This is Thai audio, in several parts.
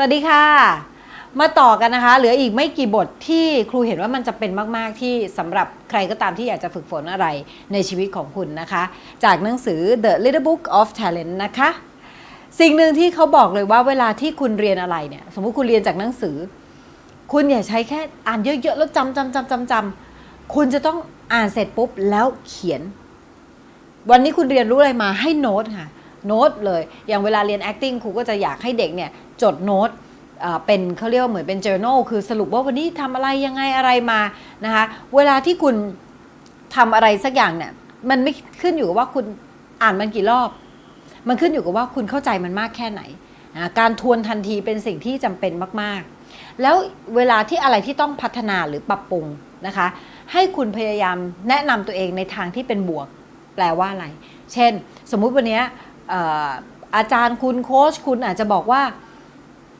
วัสดีค่ะ มาต่อกันนะคะ เหลืออีกไม่กี่บทที่ครูเห็นว่ามันจะเป็นมาก ๆ ที่สำหรับใครก็ตามที่อยากจะฝึกฝนอะไรในชีวิตของคุณนะคะ จากหนังสือ The Little Book of Talent นะคะ สิ่งหนึ่งที่เขาบอกเลยว่าเวลาที่คุณเรียนอะไรเนี่ย สมมติคุณเรียนจากหนังสือ คุณอย่าใช้แค่อ่านเยอะ ๆ แล้วจำจำจำจำจำคุณจะต้องอ่านเสร็จปุ๊บแล้วเขียน วันนี้คุณเรียนรู้อะไรมาให้โน้ตค่ะ โน้ตเลย อย่างเวลาเรียน acting ครูก็จะอยากให้เด็กเนี่ยจดโน้ตเป็นเขาเรียกว่าเหมือนเป็น journal คือสรุปว่าวันนี้ทำอะไรยังไงอะไรมานะคะเวลาที่คุณทำอะไรสักอย่างเนี่ยมันไม่ขึ้นอยู่กับว่าคุณอ่านมันกี่รอบ มันขึ้นอยู่กับว่าคุณเข้าใจมันมากแค่ไหนนะการทวนทันทีเป็นสิ่งที่จำเป็นมากๆ แล้วเวลาที่อะไรที่ต้องพัฒนาหรือปรับปรุงนะคะให้คุณพยายามแนะนำตัวเองในทางที่เป็นบวก แปลว่าอะไร เช่น สมมุติวันเนี้ย อาจารย์คุณโค้ชคุณอาจจะบอกว่า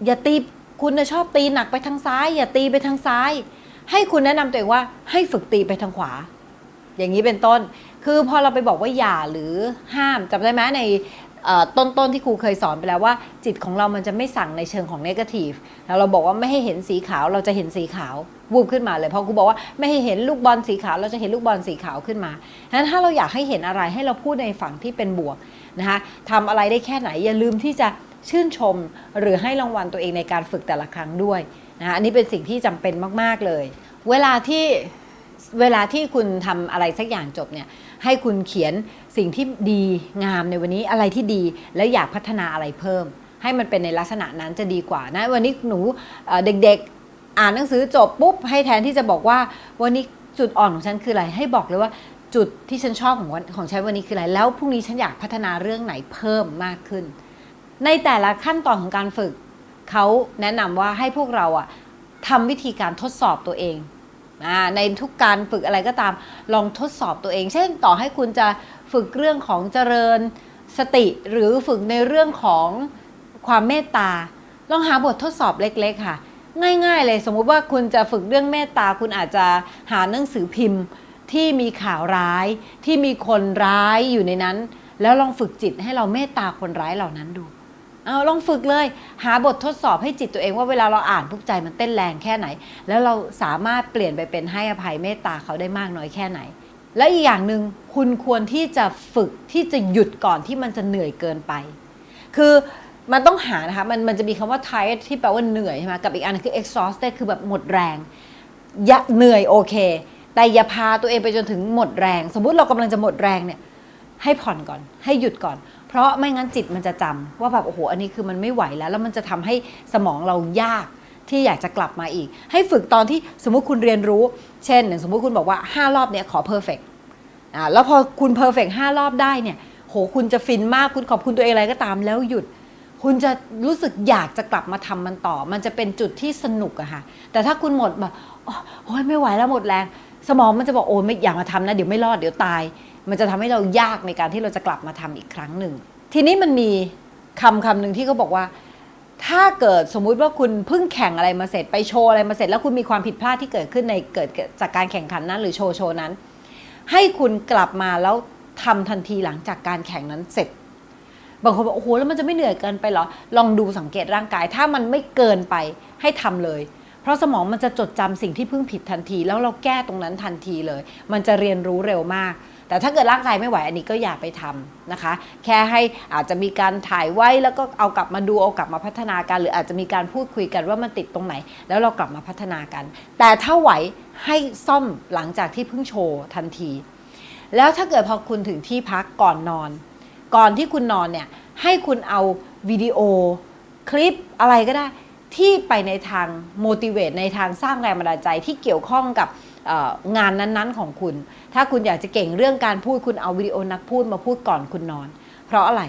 อย่าตีคุณชอบตีหนักไปทางซ้าย อย่าตีไปทางซ้าย ให้คุณแนะนำตัวเองว่าให้ฝึกตีไปทางขวา อย่างนี้เป็นต้น คือพอเราไปบอกว่าอย่าหรือห้ามจำได้ไหมใน ต้นๆที่ครูเคยสอนไปแล้วว่า จิตของเรามันจะไม่สั่งในเชิงของเนกาทีฟแล้วเราบอกว่าไม่ให้เห็นสีขาวเราจะเห็นสีขาววูบขึ้นมาเลยพอครูบอกว่าไม่ให้เห็นลูกบอลสีขาว เราจะเห็นลูกบอลสีขาวขึ้นมาฉะนั้นถ้าเราอยากให้เห็นอะไรให้เราพูดในฝั่งที่เป็นบวกนะคะทำอะไรได้แค่ไหนอย่าลืมที่จะชื่นชม หรือให้รางวัลตัวเองในการฝึกแต่ละครั้งด้วยนะคะอันนี้เป็นสิ่งที่จำเป็นมากๆเลย เวลาที่เวลาที่คุณทำอะไรสักอย่างจบเนี่ยให้คุณเขียน สิ่งที่ดีงามในวันนี้อะไรที่ดีแล้วอยากพัฒนาอะไรเพิ่ม ให้มันเป็นในลักษณะนั้นจะดีกว่านะวันนี้หนูเด็กๆอ่านหนังสือจบปุ๊บให้แทนที่จะบอกว่าวันนี้จุดอ่อนของฉันคืออะไรให้บอกเลยว่าจุดที่ฉันชอบของวันของฉันวันนี้คืออะไร แล้วพรุ่งนี้ฉันอยากพัฒนาเรื่องไหนเพิ่มมากขึ้น ในแต่ละขั้นตอนของการฝึก เขาแนะนำว่าให้พวกเราอะทำวิธีการทดสอบตัวเอง ในทุกการฝึกอะไรก็ตามลองทดสอบตัวเอง เช่นต่อให้คุณจะฝึกเรื่องของเจริญสติหรือฝึกในเรื่องของความเมตตา ลองหาบททดสอบเล็กๆค่ะ ง่ายๆเลยสมมุติว่าคุณจะฝึกเรื่องเมตตา คุณอาจจะหาหนังสือพิมพ์ที่มีข่าวร้าย ที่มีคนร้ายอยู่ในนั้น แล้วลองฝึกจิตให้เราเมตตาคนร้ายเหล่านั้นดู เอาลองฝึกเลย หาบททดสอบให้จิตตัวเองว่าเวลาเราอ่านปุ๊บใจมันเต้นแรงแค่ไหน แล้วเราสามารถเปลี่ยนไปเป็นให้อภัยเมตตาเขาได้มากน้อยแค่ไหน และอีกอย่างหนึ่งคุณควรที่จะฝึกที่จะหยุดก่อนที่มันจะเหนื่อยเกินไป คือมันต้องหานะคะมันมันจะมีคำว่า tired ที่แปลว่าเหนื่อยใช่ไหมกับอีกอันคือ exhausted คือแบบหมดแรงอย่าเหนื่อยโอเค แต่อย่าพาตัวเองไปจนถึงหมดแรง สมมุติเรากำลังจะหมดแรงเนี่ยให้ผ่อนก่อน ให้หยุดก่อน เพราะไม่งั้นจิตมันจะจำว่าแบบโอ้โหอันนี้คือมันไม่ไหวแล้ว แล้วมันจะทำให้สมองเรายากที่อยากจะกลับมาอีก ให้ฝึกตอนที่สมมุติคุณเรียนรู้ เช่นอย่างสมมุติคุณบอกว่า 5 รอบเนี่ยขอเพอร์เฟกอ่าแล้วพอคุณเพอร์เฟกห้ารอบได้เนี่ยโหคุณจะฟินมากคุณขอบคุณตัวเองอะไรก็ตามแล้วหยุด คุณจะรู้สึกอยากจะกลับมาทำมันต่อ มันจะเป็นจุดที่สนุกอะค่ะแต่ถ้าคุณหมดแบบโอ้ยไม่ไหวแล้วหมดแรง สมองมันจะบอกโอ้ยไม่อยากมาทำนะเดี๋ยวไม่รอดเดี๋ยวตาย มันจะทำให้เรายากในการที่เราจะกลับมาทำอีกครั้งหนึ่ง ทีนี้มันมีคำคำหนึ่งที่เขาบอกว่า ถ้าเกิดสมมุติว่าคุณเพิ่งแข่งอะไรมาเสร็จไปโชว์อะไรมาเสร็จ แล้วคุณมีความผิดพลาดที่เกิดขึ้นในเกิดจากการแข่งขันนั้นหรือโชว์โชว์นั้น ให้คุณกลับมาแล้วทำทันทีหลังจากการแข่งนั้นเสร็จบางคนบอกโอ้โหแล้วมันจะไม่เหนื่อยเกินไปเหรอ ลองดูสังเกตร่างกาย ถ้ามันไม่เกินไปให้ทำเลย เพราะสมองมันจะจดจำสิ่งที่เพิ่งผิดทันที แล้วเราแก้ตรงนั้นทันทีเลย มันจะเรียนรู้เร็วมาก แต่ถ้าเกิดร่างกายไม่ไหวอันนี้ก็อย่าไปทำนะคะ แค่ให้อาจจะมีการถ่ายไว้แล้วก็เอากลับมาดูเอากลับมาพัฒนากัน หรืออาจจะมีการพูดคุยกันว่ามันติดตรงไหน แล้วเรากลับมาพัฒนากัน แต่ถ้าไหวให้ซ่อมหลังจากที่เพิ่งโชว์ทันที แล้วถ้าเกิดพอคุณถึงที่พักก่อนนอน ก่อนที่คุณนอนเนี่ยให้คุณเอาวิดีโอคลิปอะไรก็ได้ที่ไปในทาง motivate ในทางสร้างแรงบันดาลใจที่เกี่ยวข้องกับ งานนั้นๆของคุณ ถ้าคุณอยากจะเก่งเรื่องการพูดคุณเอาวิดีโอนักพูดมาพูดก่อนคุณนอน เพราะอะไร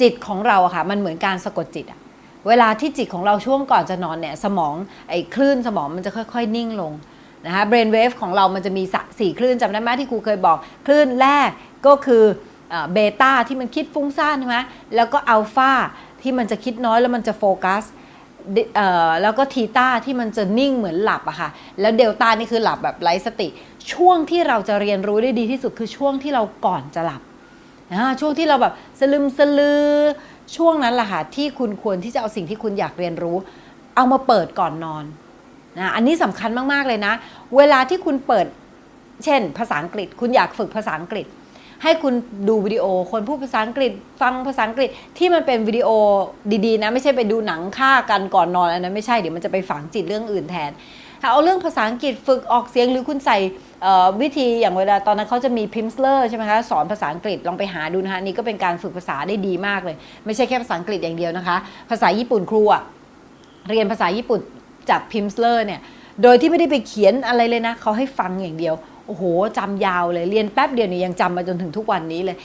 จิตของเราค่ะ มันเหมือนการสะกดจิตอะเวลาที่จิตของเราช่วงก่อนจะนอนเนี่ยสมองไอ้คลื่นสมองมันจะค่อย ๆ นิ่งลงนะคะเบรนเวฟของเรามันจะมีสะสี่คลื่นจำได้ไหมที่ครูเคยบอก คลื่นแรกก็คือเบต้าที่มันคิดฟุ้งซ่านใช่ไหมแล้วก็อัลฟาที่มันจะคิดน้อยแล้วมันจะโฟกัส เอ่อแล้วก็ทีต้าที่มันจะนิ่งเหมือนหลับอะค่ะ แล้วเดลต้านี่คือหลับแบบไร้สติ ช่วงที่เราจะเรียนรู้ได้ดีที่สุดคือช่วงที่เราก่อนจะหลับอ่าช่วงที่เราแบบสลึมสลือ ช่วงนั้นแหละค่ะที่คุณควรที่จะเอาสิ่งที่คุณอยากเรียนรู้ เอามาเปิดก่อนนอนนะอันนี้สำคัญมาก ๆ เลยนะ เวลาที่คุณเปิด เช่น ภาษาอังกฤษ คุณอยากฝึกภาษาอังกฤษ ให้คุณดูวิดีโอ คนพูดภาษาอังกฤษ ฟังภาษาอังกฤษที่มันเป็นวิดีโอดีๆนะไม่ใช่ไปดูหนังฆ่ากันก่อนนอนอันนั้นไม่ใช่เดี๋ยวมันจะไปฝังจิตเรื่องอื่นแทนถ้าเอาเรื่องภาษาอังกฤษฝึกออกเสียงหรือคุณใส่วิธีอย่างเวลาตอนนั้นเขาจะมีพิมพ์เลอร์ใช่ไหมคะสอนภาษาอังกฤษลองไปหาดูนะคะนนี่ก็เป็นการฝึกภาษาได้ดีมากเลย ไม่ใช่แค่ภาษาอังกฤษอย่างเดียวนะคะ ภาษาญี่ปุ่นครูอะเรียนภาษาญี่ปุ่นจากพิมพ์เลอร์เนี่ยโดยที่ไม่ได้ไปเขียนอะไรเลยนะเขาให้ฟังอย่างเดียว โอ้โหจำยาวเลยเรียนแป๊บเดียวเนี่ยยังจำมาจนถึงทุกวันนี้เลย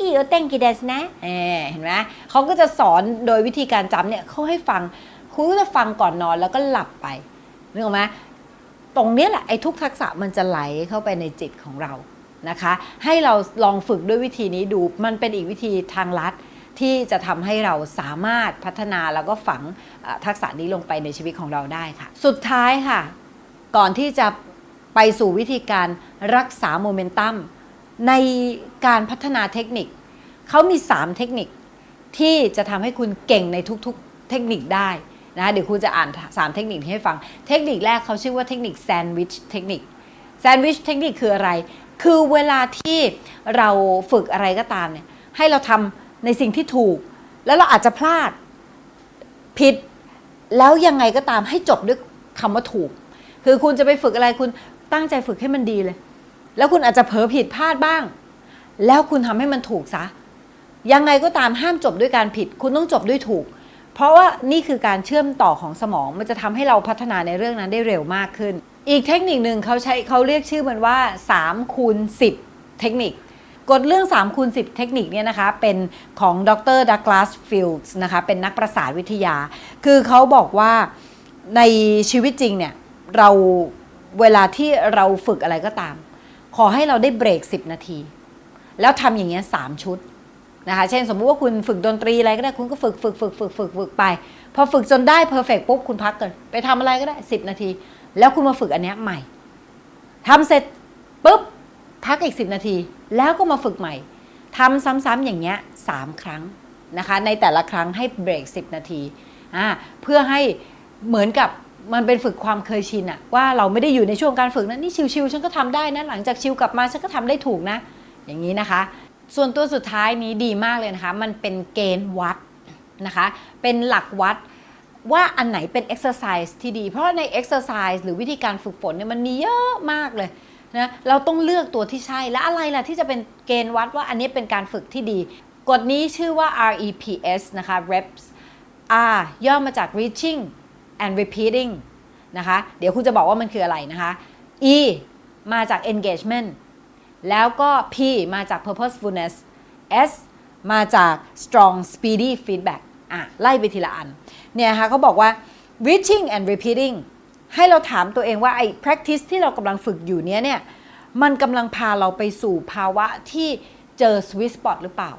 อีโอเต้งกิเดสนะเออเห็นไหมเขาก็จะสอนโดยวิธีการจำเนี่ยเขาให้ฟังคุณก็จะฟังก่อนนอนแล้วก็หลับไปนึกออกไหมตรงเนี้ยแหละไอ้ทุกทักษะมันจะไหลเข้าไปในจิตของเรานะคะ ให้เราลองฝึกด้วยวิธีนี้ดูมันเป็นอีกวิธีทางลัดที่จะทำให้เราสามารถพัฒนาแล้วก็ฝังทักษะนี้ลงไปในชีวิตของเราได้ค่ะ สุดท้ายค่ะ ก่อนที่จะ ไปสู่วิธีการรักษาโมเมนตัมในการพัฒนาเทคนิค เขามี 3 เทคนิคที่จะทำให้คุณเก่งในทุกๆ เทคนิคได้นะเดี๋ยวครูจะอ่าน 3 เทคนิคให้ฟัง เทคนิคแรกเขาชื่อว่าเทคนิคแซนด์วิชเทคนิคแซนด์วิชเทคนิคคืออะไร คือเวลาที่เราฝึกอะไรก็ตามเนี่ยให้เราทำในสิ่งที่ถูก แล้วเราอาจจะพลาดผิด แล้วยังไงก็ตามให้จบด้วยคำว่าถูก คือคุณจะไปฝึกอะไรคุณ ตั้งใจฝึกให้มันดีเลย แล้วคุณอาจจะเผลอผิดพลาดบ้าง แล้วคุณทำให้มันถูกซะ ยังไงก็ตามห้ามจบด้วยการผิด คุณต้องจบด้วยถูก เพราะว่านี่คือการเชื่อมต่อของสมอง มันจะทำให้เราพัฒนาในเรื่องนั้นได้เร็วมากขึ้น อีกเทคนิคหนึ่งเขาใช้เขาเรียกชื่อมันว่า3คูณ10 เทคนิคกฎเรื่อง3คูณ10 เทคนิคเนี่ยนะคะ เป็นของดรดักลาสฟิลด์นะคะ เป็นนักประสาทวิทยา คือเขาบอกว่าในชีวิตจริงเนี่ย เรา เวลาที่เราฝึกอะไรก็ตาม ขอให้เราได้เบรก 10 นาที แล้วทำอย่างเงี้ยสามชุดนะคะ เช่นสมมุติว่าคุณฝึกดนตรีอะไรก็ได้คุณก็ฝึกฝึกฝึกฝึกฝึกฝึกไป พอฝึกจนได้เพอร์เฟกปุ๊บคุณพักกันไปทำอะไรก็ได้ 10 นาที แล้วคุณมาฝึกอันเนี้ยใหม่ทำเสร็จปุ๊บพักอีก 10 นาที แล้วก็มาฝึกใหม่ทำซ้ำๆอย่างเงี้ยสามครั้งนะคะ ในแต่ละครั้งให้เบรก 10 นาทีอ่าเพื่อให้เหมือนกับ มันเป็นฝึกความเคยชินอะว่าเราไม่ได้อยู่ในช่วงการฝึกนะนี่ชิวๆฉันก็ทำได้นะหลังจากชิวกลับมาฉันก็ทำได้ถูกนะ อย่างนี้นะคะ ส่วนตัวสุดท้ายนี้ดีมากเลยนะคะ มันเป็นเกณฑ์วัดนะคะ เป็นหลักวัดว่าอันไหนเป็น exercise ที่ดี เพราะว่าใน exercise หรือวิธีการฝึกฝนเนี่ยมันมีเยอะมากเลยนะเราต้องเลือกตัวที่ใช่และอะไรล่ะที่จะเป็นเกณฑ์วัดว่าอันนี้เป็นการฝึกที่ดี กฎนี้ชื่อว่า REPS นะคะ reps R ย่อมาจาก reaching and repeating นะคะ เดี๋ยวคุณจะบอกว่ามันคืออะไรนะคะ E มาจาก engagement แล้วก็ P มาจาก purposefulness S มาจาก strong speedy feedback อะ ไล่ไปทีละอัน เนี่ยนะคะเขาบอกว่า reaching and repeating ให้เราถามตัวเองว่าไอ้ practice ที่เรากำลังฝึกอยู่เนี้ยเนี่ย มันกำลังพาเราไปสู่ภาวะที่เจอ sweet spot หรือเปล่า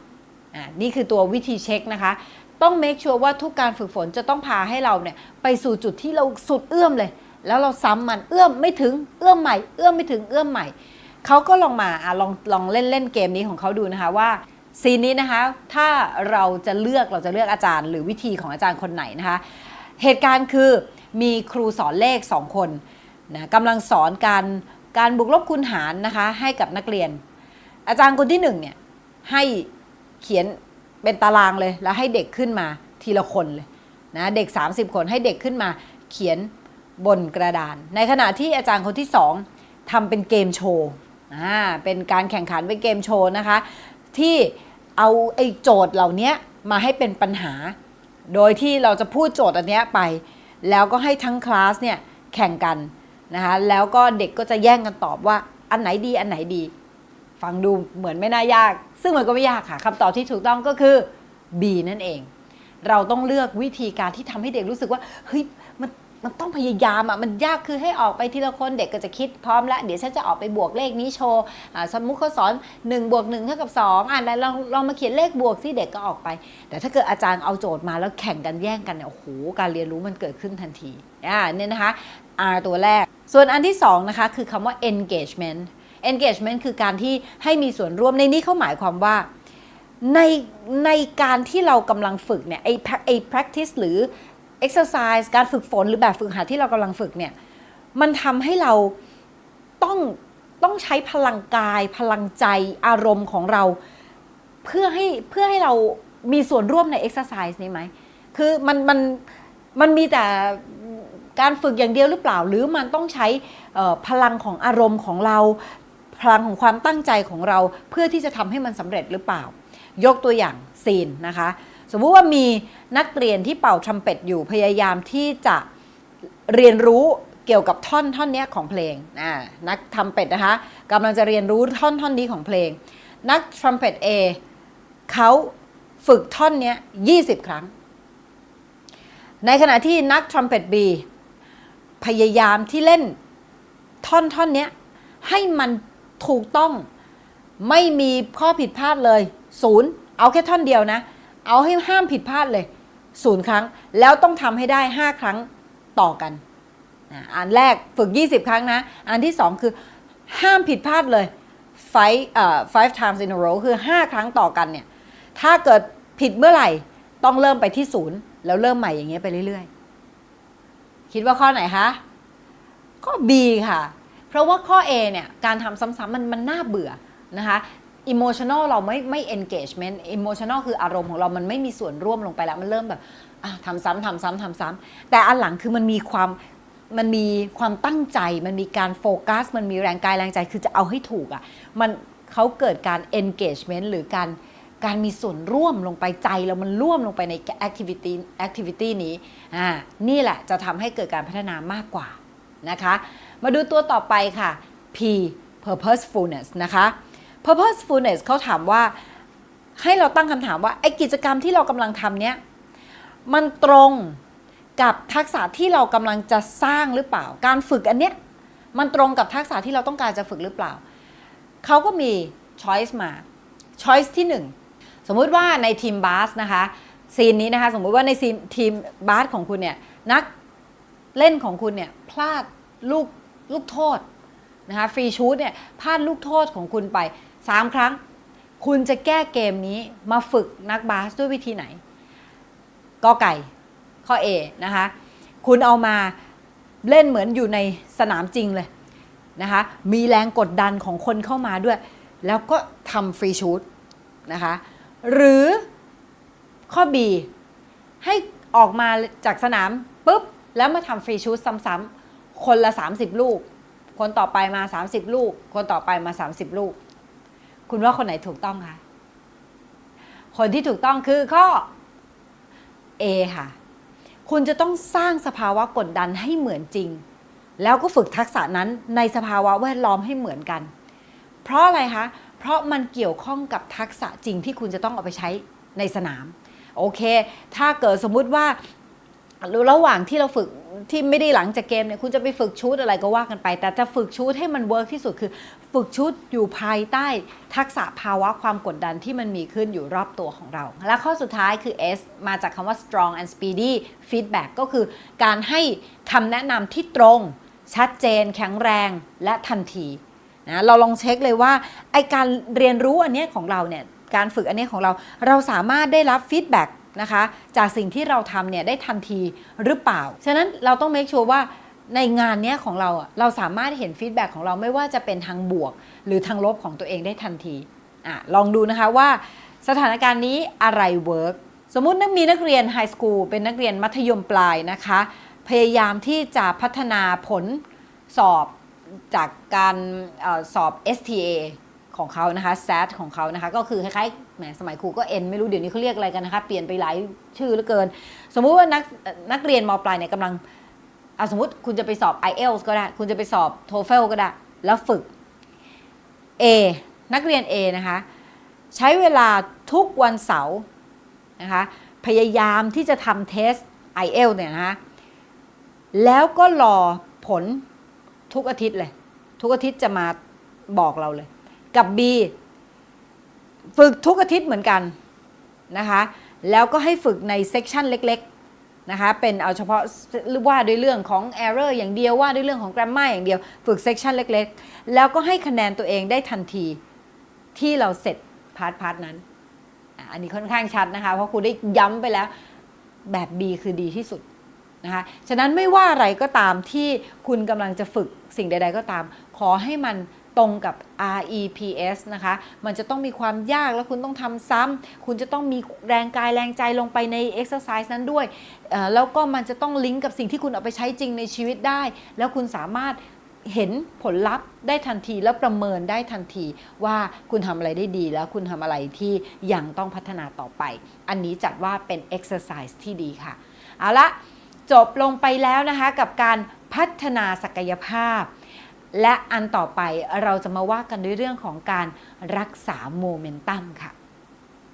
อ่านี่คือตัววิธีเช็คนะคะ ต้อง make sure ว่าทุกการฝึกฝนจะต้องพาให้เราเนี่ยไปสู่จุดที่เราสุดเอื้อมเลย แล้วเราซ้ำมันเอื้อมไม่ถึงเอื้อมใหม่เอื้อมไม่ถึงเอื้อมใหม่เขาก็ลองมาอะลองลองเล่นเล่นเกมนี้ของเขาดูนะคะว่าซีนนี้นะคะถ้าเราจะเลือกเราจะเลือกอาจารย์ หรือวิธีของอาจารย์คนไหนนะคะ เหตุการณ์คือมีครูสอนเลข 2 คนนะกำลังสอนการการบวกลบคูณหารนะคะให้กับนักเรียน อาจารย์คนที่หนึ่งเนี่ยให้เขียน เป็นตารางเลยแล้วให้เด็กขึ้นมาทีละคนเลยนะเด็ก 30 คนให้เด็กขึ้นมาเขียนบนกระดาน ในขณะที่อาจารย์คนที่สองทำเป็นเกมโชว์อ่าเป็นการแข่งขันเป็นเกมโชว์นะคะ ที่เอาไอ้โจทย์เหล่านี้มาให้เป็นปัญหา โดยที่เราจะพูดโจทย์อันเนี้ยไป แล้วก็ให้ทั้งคลาสเนี่ยแข่งกันนะคะแล้วก็เด็กก็จะแย่งกันตอบว่าอันไหนดีอันไหนดี ฟังดูเหมือนไม่น่ายาก ซึ่งมันก็ไม่ยากค่ะคำตอบที่ถูกต้องก็คือ B นั่นเอง เราต้องเลือกวิธีการที่ทำให้เด็กรู้สึกว่าเฮ้ยมันมันต้องพยายามอะมันยากคือให้ออกไปทีละคนเด็กก็จะคิดพร้อมแล้วเดี๋ยวฉันจะออกไปบวกเลขนี้โชว์อ่าสมมุติเขาสอน1บวก1เท่ากับ2อ่านแล้วลองลองมาเขียนเลขบวกสิเด็กก็ออกไป แต่ถ้าเกิดอาจารย์เอาโจทย์มาแล้วแข่งกันแย่งกันเนี่ยโอ้โหการเรียนรู้มันเกิดขึ้นทันทีอ่าเนี่ยนะคะ R ตัวแรก ส่วนอันที่สองนะคะคือคำว่า engagement engagement คือการที่ให้มีส่วนร่วมในนี้เขาหมายความว่าในในการที่เรากำลังฝึกเนี่ยไอ้ prac- ไอ practice หรือ exercise การฝึกฝนหรือแบบฝึกหัดที่เรากำลังฝึกเนี่ยมันทำให้เราต้องต้องใช้พลังกายพลังใจอารมณ์ของเรา เพื่อให้เพื่อให้เรามีส่วนร่วมใน exercise นี้ไหม คือมันมันมันมีแต่การฝึกอย่างเดียวหรือเปล่า หรือมันต้องใช้พลังของอารมณ์ของเรา พลังของความตั้งใจของเราเพื่อที่จะทำให้มันสำเร็จหรือเปล่า ยกตัวอย่างซีนนะคะ สมมุติว่ามีนักเรียนที่เป่าทรัมเป็ตอยู่พยายามที่จะเรียนรู้เกี่ยวกับท่อนท่อนนี้ของเพลงนักทรัมเป็ตนะคะกำลังจะเรียนรู้ท่อนท่อนนี้ของเพลง นักทรัมเป็ต A เขาฝึกท่อนนี้ย20 ครั้ง ในขณะที่นักทรัมเป็ต B พยายามที่เล่นท่อนท่อนนี้ให้มัน ถูกต้องไม่มีข้อผิดพลาดเลยศูนย์เอาแค่ท่อนเดียวนะ เอาให้ห้ามผิดพลาดเลยศูนย์ครั้ง แล้วต้องทำให้ได้ 5 ครั้งต่อกันอันแรกฝึก 20 ครั้งนะ อันที่ 2 คือห้ามผิดพลาดเลย five เอ่อ five times in a row คือ 5 ครั้งต่อกันเนี่ย ถ้าเกิดผิดเมื่อไหร่ ต้องเริ่มไปที่ศูนย์แล้วเริ่มใหม่อย่างเงี้ยไปเรื่อยๆ คิดว่าข้อไหนคะ ข้อ B ค่ะ เพราะว่าข้อ A เนี่ยการทำซ้ำๆมันมันน่าเบื่อนะคะ emotional เราไม่ไม่ engagement emotional คืออารมณ์ของเรามันไม่มีส่วนร่วมลงไปแล้ว มันเริ่มแบบทำซ้ำทำซ้ำทำซ้ำแต่อันหลังคือมันมีความมันมีความตั้งใจ มันมีการโฟกัส มันมีแรงกายแรงใจคือจะเอาให้ถูกอะ่ะมันเขาเกิดการ engagement หรือการการมีส่วนร่วมลงไปใจแล้วมันร่วมลงไปใน activity activity นี้อ่านี่แหละจะทำให้เกิดการพัฒนามากกว่า นะคะ มาดูตัวต่อไปค่ะ P purposefulness นะคะ purposefulness เขาถามว่าให้เราตั้งคำถามว่าไอ้กิจกรรมที่เรากำลังทำเนี้ยมันตรงกับทักษะที่เรากำลังจะสร้างหรือเปล่า การฝึกอันเนี้ยมันตรงกับทักษะที่เราต้องการจะฝึกหรือเปล่า เขาก็มี choice มา choice ที่ 1 สมมุติว่าในทีมบาสนะคะซีนนี้นะคะ สมมุติว่าในซีนทีมบาสของคุณเนี่ยนัก เล่นของคุณเนี่ยพลาดลูกลูกโทษนะคะฟรีชูตเนี่ยพลาดลูกโทษของคุณไป 3 ครั้ง คุณจะแก้เกมนี้มาฝึกนักบาสด้วยวิธีไหนกอไก่ข้อ A นะคะคุณเอามาเล่นเหมือนอยู่ในสนามจริงเลยนะคะมีแรงกดดันของคนเข้ามาด้วย แล้วก็ทำฟรีชูตนะคะหรือข้อ B ให้ออกมาจากสนามปุ๊บ แล้วมาทำฟรีชูตซ้ำๆคนละ 30 ลูก คนต่อไปมา 30 ลูก คนต่อไปมา 30 ลูก คุณว่าคนไหนถูกต้องคะคนที่ถูกต้องคือข้อ A ค่ะ คุณจะต้องสร้างสภาวะกดดันให้เหมือนจริง แล้วก็ฝึกทักษะนั้นในสภาวะแวดล้อมให้เหมือนกัน เพราะอะไรคะ เพราะมันเกี่ยวข้องกับทักษะจริงที่คุณจะต้องเอาไปใช้ในสนาม โอเค ถ้าเกิดสมมุติว่า ระหว่างที่เราฝึกที่ไม่ได้หลังจากเกมเนี่ยคุณจะไปฝึกชุดอะไรก็ว่ากันไป แต่จะฝึกชุดให้มันเวิร์กที่สุดคือ ฝึกชุดอยู่ภายใต้ทักษะภาวะความกดดันที่มันมีขึ้นอยู่รอบตัวของเรา และข้อสุดท้ายคือ S มาจากคำว่า strong and speedy feedback ก็คือการให้คำแนะนำที่ตรง ชัดเจน แข็งแรงและทันทีนะเราลองเช็คเลยว่าไอการเรียนรู้อันเนี้ยของเราเนี่ยการฝึกอันเนี้ยของเรา เราสามารถได้รับฟีดแบ็ก นะคะ จากสิ่งที่เราทำเนี่ยได้ทันทีหรือเปล่า ฉะนั้นเราต้อง make sure ว่าในงานเนี้ยของเราอะเราสามารถเห็นฟีดแบ็กของเราไม่ว่าจะเป็นทางบวก หรือทางลบของตัวเองได้ทันทีอะลองดูนะคะว่าสถานการณ์นี้อะไรเวิร์กสมมุตินักมีนักเรียนไฮสคูลเป็นนักเรียนมัธยมปลายนะคะ พยายามที่จะพัฒนาผลสอบจากการอสอบ STA ของเขานะคะ SAT ของเขานะคะก็คือคล้ายๆแหมสมัยครูก็ N ไม่รู้เดี๋ยวนี้เขาเรียกอะไรกันนะคะเปลี่ยนไปหลายชื่อเหลือเกิน สมมุติว่านักนักเรียนมปลายเนี่ยกำลังอะสมมติคุณจะไปสอบ IELTS ก็ได้ คุณจะไปสอบ TOEFL ก็ได้ แล้วฝึก A นักเรียน A นะคะ ใช้เวลาทุกวันเสาร์นะคะพยายามที่จะทำเทส IELTS เนี่ยนะคะแล้วก็รอผลทุกอาทิตย์เลย ทุกอาทิตย์จะมาบอกเราเลย กับ B ฝึกทุกอาทิตย์เหมือนกันนะคะแล้วก็ให้ฝึกในเซกชันเล็กๆนะคะเป็นเอาเฉพาะว่าด้วยเรื่องของ error อย่างเดียวว่าด้วยเรื่องของ grammar อย่างเดียวฝึกเซกชันเล็กๆ แล้วก็ให้คะแนนตัวเองได้ทันทีที่เราเสร็จพาร์ทพาร์ทนั้น อันนี้ค่อนข้างชัดนะคะ เพราะครูได้ย้ำไปแล้วแบบ B คือดีที่สุดนะคะ ฉะนั้นไม่ว่าอะไรก็ตามที่คุณกำลังจะฝึกสิ่งใด ๆ ก็ตาม ขอให้มัน ตรงกับ REPS นะคะ มันจะต้องมีความยากแล้วคุณต้องทำซ้ำ คุณจะต้องมีแรงกายแรงใจลงไปใน exercise นั้นด้วย แล้วก็มันจะต้องลิงก์กับสิ่งที่คุณเอาไปใช้จริงในชีวิตได้ แล้วคุณสามารถเห็นผลลัพธ์ได้ทันทีแล้วประเมินได้ทันทีว่าคุณทำอะไรได้ดีแล้วคุณทำอะไรที่ยังต้องพัฒนาต่อไป อันนี้จัดว่าเป็น exercise ที่ดีค่ะ เอาละจบลงไปแล้วนะคะกับการพัฒนาศักยภาพ และอันต่อไปเราจะมาว่ากันด้วยเรื่องของการรักษาโมเมนตัมค่ะ